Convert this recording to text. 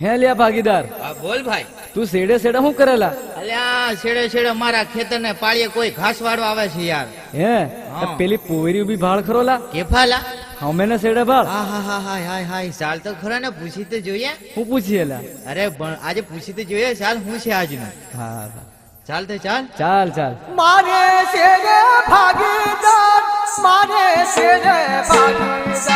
હે લ્યા ભાગીદાર. હા બોલ ભાઈ. તું શેડે શેડે શું કરેલા? અલ્યા શેડે છેડે મારા ખેતર ને પાળીએ કોઈ ઘાસ વાળવા આવે છે યાર. હે? પેલી પોવેરી બી ભાળ ખરોલા કેફાલા અમે ને સેડે ભાળ? હા હા હા હા હાય હાય ચાલ તો ખરા ને પૂછી તો જોઈએ. હું પૂછીએલા અરે પણ આજે પૂછી તો જોઈએ ચાલ હું છે આજનો? હા હા. ચાલ તો ચાલ. ચાલ ચાલ. મારે શેડે ભાગીદાર મારે શેડે ભાગીદાર.